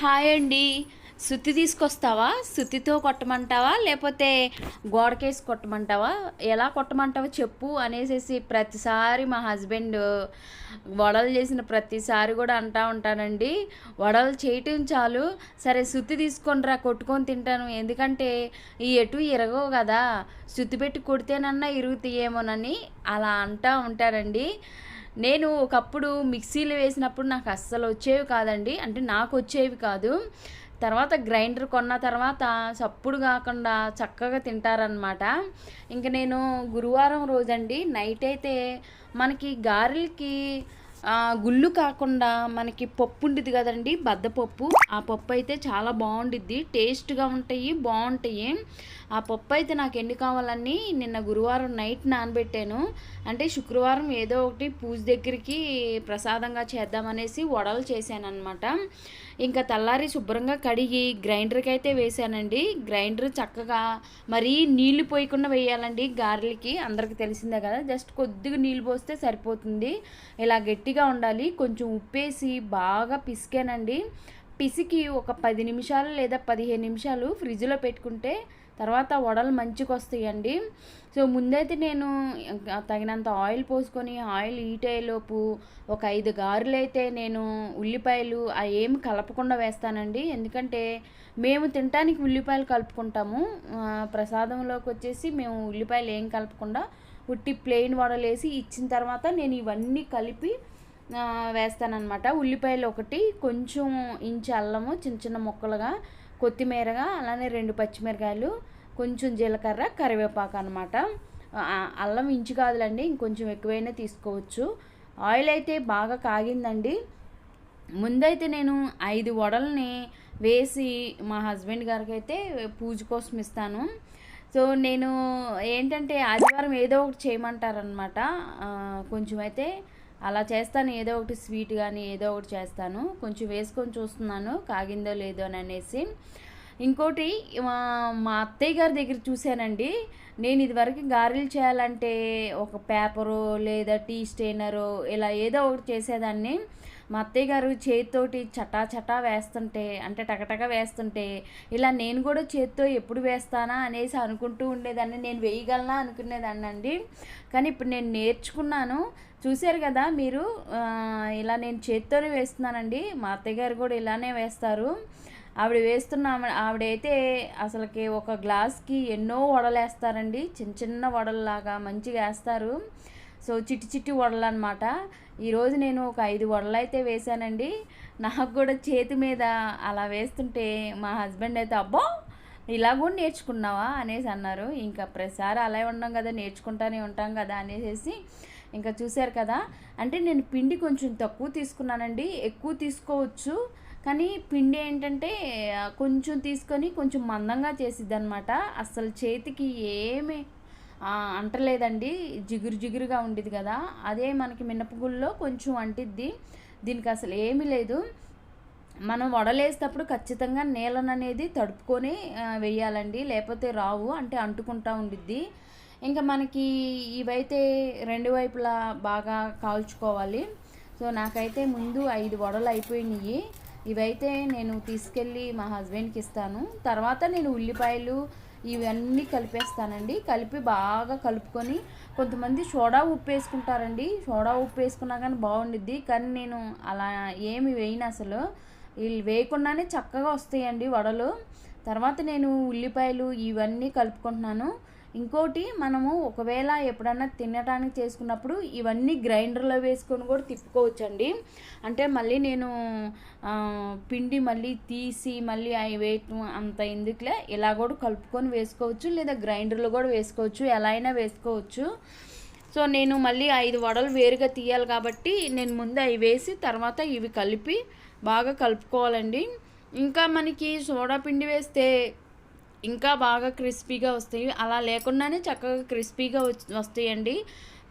Hi అండి. సుత్తి తీసుకొస్తావా? సుత్తితో కొట్టమంటావా? లేకపోతే గోడకేసి కొట్టమంటావా? ఎలా కొట్టమంటావా చెప్పు అనేసి ప్రతిసారి మా హస్బెండ్ వడలు చేసిన ప్రతిసారి కూడా అంటా ఉంటానండి. వడలు చేయటం చాలు. సరే సుత్తి తీసుకొని రా కొట్టుకొని తింటాను. ఎందుకంటే ఈ ఎటు ఇరగవు కదా. సుత్తి పెట్టి కొడితేనన్నా ఇరుగుతాయేమోనని అలా అంటా ఉంటానండి. నేను ఒకప్పుడు మిక్సీలు వేసినప్పుడు నాకు అస్సలు వచ్చేవి కాదండి. అంటే నాకు వచ్చేవి కాదు. తర్వాత గ్రైండర్ కొన్న తర్వాత చప్పుడు కాకుండా చక్కగా తింటారనమాట ఇంక నేను గురువారం రోజండి నైట్ అయితే మనకి గారెలకి గుళ్ళు కాకుండా మనకి పప్పు ఉండిద్ది కదండి బద్దపప్పు. ఆ పప్పు అయితే చాలా బాగుండిద్ది టేస్ట్గా ఉంటాయి బాగుంటాయి. ఆ పప్పు అయితే నాకు ఎన్ని కావాలని నిన్న గురువారం నైట్ నానబెట్టాను. అంటే శుక్రవారం ఏదో ఒకటి పూజ దగ్గరికి ప్రసాదంగా చేద్దామనేసి వడలు చేశానమాట ఇంకా తెల్లారి శుభ్రంగా కడిగి గ్రైండర్కి అయితే వేసానండి గ్రైండర్ చక్కగా మరీ నీళ్ళు పోయకుండా వేయాలండి గారెలకి అందరికి తెలిసిందే కదా జస్ట్ కొద్దిగా నీళ్ళు పోస్తే సరిపోతుంది. ఇలా గట్టి గట్టిగా ఉండాలి. కొంచెం ఉప్పేసి బాగా పిసికానండి. పిసికి ఒక పది నిమిషాలు లేదా పదిహేను నిమిషాలు ఫ్రిడ్జ్లో పెట్టుకుంటే తర్వాత వడలు మంచిగా వస్తాయండి సో ముందైతే నేను తగినంత ఆయిల్ పోసుకొని ఆయిల్ హీట్ అయ్యేలోపు ఒక ఐదు గారెలు అయితే నేను ఉల్లిపాయలు ఆ ఏమి కలపకుండా వేస్తానండి. ఎందుకంటే మేము తినటానికి ఉల్లిపాయలు కలుపుకుంటాము. ప్రసాదంలోకి వచ్చేసి మేము ఉల్లిపాయలు ఏం కలపకుండా ఉట్టి ప్లెయిన్ వడలు వేసి ఇచ్చిన తర్వాత నేను ఇవన్నీ కలిపి వేస్తానన్నమాట. ఉల్లిపాయలు ఒకటి కొంచెం ఇంచు అల్లము చిన్న చిన్న ముక్కలుగా కొత్తిమీరగా అలానే రెండు పచ్చిమిరకాయలు కొంచెం జీలకర్ర కరివేపాకు అనమాట అల్లం ఇంచు కాదులండి ఇంకొంచెం ఎక్కువైనా తీసుకోవచ్చు. ఆయిల్ అయితే బాగా కాగిందండి. ముందైతే నేను ఐదు వడల్ని వేసి మా హస్బెండ్ గారికి అయితే పూజ కోసం ఇస్తాను. సో నేను ఏంటంటే ఆదివారం ఏదో ఒకటి చేయమంటారనమాట కొంచెం అయితే అలా చేస్తాను ఏదో ఒకటి స్వీట్ కానీ ఏదో ఒకటి చేస్తాను. కొంచెం వేసుకొని చూస్తున్నాను కాగిందో లేదో అని అనేసి. ఇంకోటి మా అత్తయ్య గారి దగ్గర చూశానండి. నేను ఇదివరకు గారెలు చేయాలంటే ఒక పేపరు లేదా టీ స్టెయినరు ఇలా ఏదో ఒకటి చేసేదాన్ని. మా అత్తయ్య గారు చేతితోటి చటా చటా వేస్తుంటే అంటే టకటక వేస్తుంటే ఇలా నేను కూడా చేతితో ఎప్పుడు వేస్తానా అనేసి అనుకుంటూ ఉండేదాన్ని. నేను వేయగలనా అనుకునేదాన్ని అండి. కానీ ఇప్పుడు నేను నేర్చుకున్నాను. చూశారు కదా మీరు ఇలా నేను చేతితోనే వేస్తున్నానండి. మా అత్తయ్య గారు కూడా ఇలానే వేస్తారు. ఆవిడ వేస్తున్న ఆవిడైతే అసలుకి ఒక గ్లాస్కి ఎన్నో వడలేస్తారండి. చిన్న చిన్న వడల్లాగా మంచిగా వేస్తారు. సో చిట్టి చిట్టి వడలు అనమాట ఈరోజు నేను ఒక ఐదు వడలు అయితే వేశానండి. నాకు కూడా చేతి మీద అలా వేస్తుంటే మా హస్బెండ్ అయితే అబ్బో! ఇలా కూడా నేర్చుకున్నావా? అనేసి అన్నారు. ఇంకా ప్రతిసారి అలా ఉన్నాం కదా నేర్చుకుంటానే ఉంటాం కదా అనేసి ఇంకా చూశారు కదా. అంటే నేను పిండి కొంచెం తక్కువ తీసుకున్నానండి. ఎక్కువ తీసుకోవచ్చు. కానీ పిండి ఏంటంటే కొంచెం తీసుకొని కొంచెం మందంగా చేసిద్ది అనమాట అసలు చేతికి ఏమి అంటలేదండి. జిగురు జిగురుగా ఉండేది కదా. అదే మనకి మినపగుళ్ళలో కొంచెం అంటిద్ది. దీనికి అసలు ఏమీ లేదు. మనం వడలేసేటప్పుడు ఖచ్చితంగా నీళ్ళను అనేది తడుపుకొని వేయాలండి లేకపోతే రావు అంటే అంటుకుంటా ఉండిద్ది. ఇంకా మనకి ఇవైతే రెండు వైపులా బాగా కాల్చుకోవాలి. సో నాకైతే ముందు ఐదు వడలు అయిపోయినాయి ఇవైతే నేను తీసుకెళ్ళి మా హస్బెండ్కి ఇస్తాను. తర్వాత నేను ఉల్లిపాయలు ఇవన్నీ కలిపేస్తానండి. కలిపి బాగా కలుపుకొని కొంతమంది సోడా ఉప్పు వేసుకుంటారండి. సోడా ఉప్పు వేసుకున్నా కానీ బాగుండిద్ది. కానీ నేను అలా ఏమి వేయను అసలు. వీళ్ళు వేయకుండానే చక్కగా వస్తాయండి వడలు. తర్వాత నేను ఉల్లిపాయలు ఇవన్నీ కలుపుకుంటున్నాను. ఇంకోటి మనము ఒకవేళ ఎప్పుడన్నా తినడానికి చేసుకున్నప్పుడు ఇవన్నీ గ్రైండర్లో వేసుకొని కూడా తిప్పుకోవచ్చండి. అంటే మళ్ళీ నేను పిండి మళ్ళీ తీసి మళ్ళీ అవి వేయటం అంత ఎందుకులే ఇలా కూడా కలుపుకొని వేసుకోవచ్చు లేదా గ్రైండర్లో కూడా వేసుకోవచ్చు ఎలా అయినా వేసుకోవచ్చు. సో నేను మళ్ళీ ఐదు వడలు వేరుగా తీయాలి కాబట్టి నేను ముందు అవి వేసి తర్వాత ఇవి కలిపి బాగా కలుపుకోవాలండి. ఇంకా మనకి సోడా పిండి వేస్తే ఇంకా బాగా క్రిస్పీగా వస్తాయి. అలా లేకుండానే చక్కగా క్రిస్పీగా వస్తాయండి.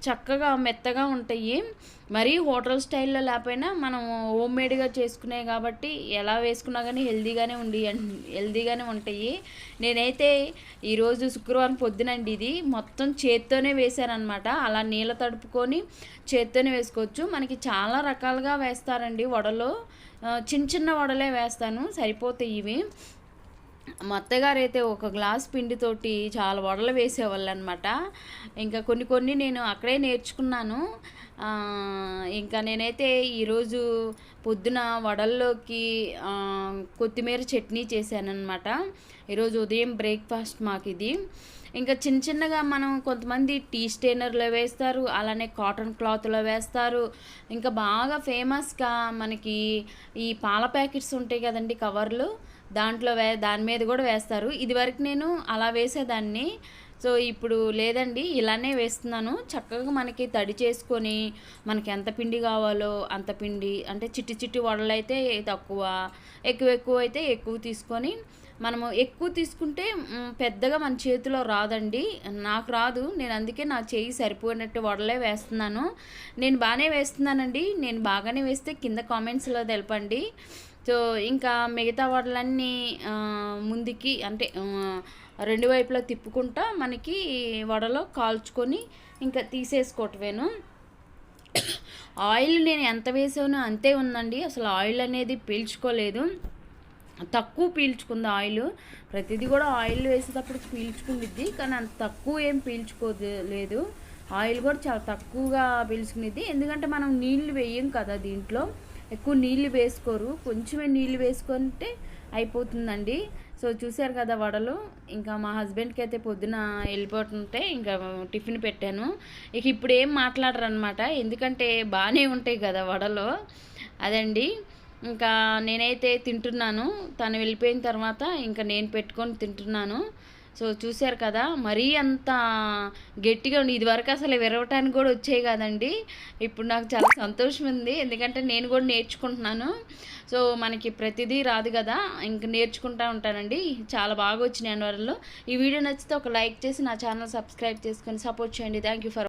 చక్కగా మెత్తగా ఉంటాయి. మరీ హోటల్ స్టైల్లో లేకపోయినా మనం హోమ్ మేడ్గా చేసుకునే కాబట్టి ఎలా వేసుకున్నా కానీ హెల్దీగానే ఉండి హెల్దీగానే ఉంటాయి. నేనైతే ఈరోజు శుక్రవారం పొద్దునండి ఇది. మొత్తం చేత్తోనే వేసానమాట అలా నీళ్ళ తడుపుకొని చేత్తోనే వేసుకోవచ్చు. మనకి చాలా రకాలుగా వేస్తారండి వడలో. చిన్న చిన్న వడలే వేస్తాను. సరిపోతాయి ఇవి. మా అత్తగారు అయితే ఒక గ్లాస్ పిండితోటి చాలా వడలు వేసేవాళ్ళు అనమాట ఇంకా కొన్ని కొన్ని నేను అక్కడే నేర్చుకున్నాను. ఇంకా నేనైతే ఈరోజు పొద్దున వడల్లోకి కొత్తిమీర చట్నీ చేశానమాట ఈరోజు ఉదయం బ్రేక్ఫాస్ట్ మాకు ఇది ఇంకా చిన్న చిన్నగా మనం కొంతమంది టీ స్టైనర్లో వేస్తారు అలానే కాటన్ క్లాత్లో వేస్తారు. ఇంకా బాగా ఫేమస్గా మనకి ఈ పాల ప్యాకెట్స్ ఉంటాయి కదండి కవర్లు. దాంట్లో వే దాని మీద కూడా వేస్తారు. ఇదివరకు నేను అలా వేసేదాన్ని. సో ఇప్పుడు లేదండి ఇలానే వేస్తున్నాను. చక్కగా మనకి తడి చేసుకొని మనకి ఎంత పిండి కావాలో అంత పిండి అంటే చిట్టి చిట్టి వడలు అయితే తక్కువ ఎక్కువ ఎక్కువ అయితే ఎక్కువ తీసుకొని మనము ఎక్కువ తీసుకుంటే పెద్దగా మన చేతిలో రాదండి. నాకు రాదు. నేను అందుకే నా చేయి సరిపోయినట్టు వడలే వేస్తున్నాను. నేను బాగానే వేస్తున్నానండి. నేను బాగానే వేస్తే కింద కామెంట్స్లో తెలపండి. సో ఇంకా మిగతా వడలన్నీ ముందుకి అంటే రెండు వైపులా తిప్పుకుంటా మనకి వడలో కాల్చుకొని ఇంకా తీసేసుకోవటమేను. ఆయిల్ నేను ఎంత వేసానో అంతే ఉందండి. అసలు ఆయిల్ అనేది పీల్చుకోలేదు. తక్కువ పీల్చుకుంది ఆయిల్. ప్రతిదీ కూడా ఆయిల్ వేసేటప్పుడు పీల్చుకుండిద్ది కానీ అంత తక్కువ ఏం పీల్చుకోలేదు ఆయిల్ కూడా చాలా తక్కువగా పీల్చుకునేది ఎందుకంటే మనం నీళ్ళు వేయం కదా దీంట్లో. ఎక్కువ నీళ్ళు వేసుకోరు. కొంచెమే నీళ్ళు వేసుకుంటే అయిపోతుందండి. సో చూశారు కదా వడలు. ఇంకా మా హస్బెండ్కి అయితే పొద్దున వెళ్ళిపోతుంటే ఇంకా టిఫిన్ పెట్టాను. ఇక ఇప్పుడు ఏం మాట్లాడరు అనమాట ఎందుకంటే బాగానే ఉంటాయి కదా వడలు. అదండి. ఇంకా నేనైతే తింటున్నాను. తను వెళ్ళిపోయిన తర్వాత ఇంకా నేను పెట్టుకొని తింటున్నాను. సో చూశారు కదా మరీ అంత గట్టిగా ఉంది ఇదివరకు అసలు విరవటానికి కూడా వచ్చాయి కదండి. ఇప్పుడు నాకు చాలా సంతోషం ఉంది. ఎందుకంటే నేను కూడా నేర్చుకుంటున్నాను. సో మనకి ప్రతిదీ రాదు కదా. ఇంక నేర్చుకుంటా ఉంటానండి. చాలా బాగా వచ్చినాయి అందువల్ల ఈ వీడియో నచ్చితే ఒక లైక్ చేసి నా ఛానల్ సబ్స్క్రైబ్ చేసుకొని సపోర్ట్ చేయండి. Thank you for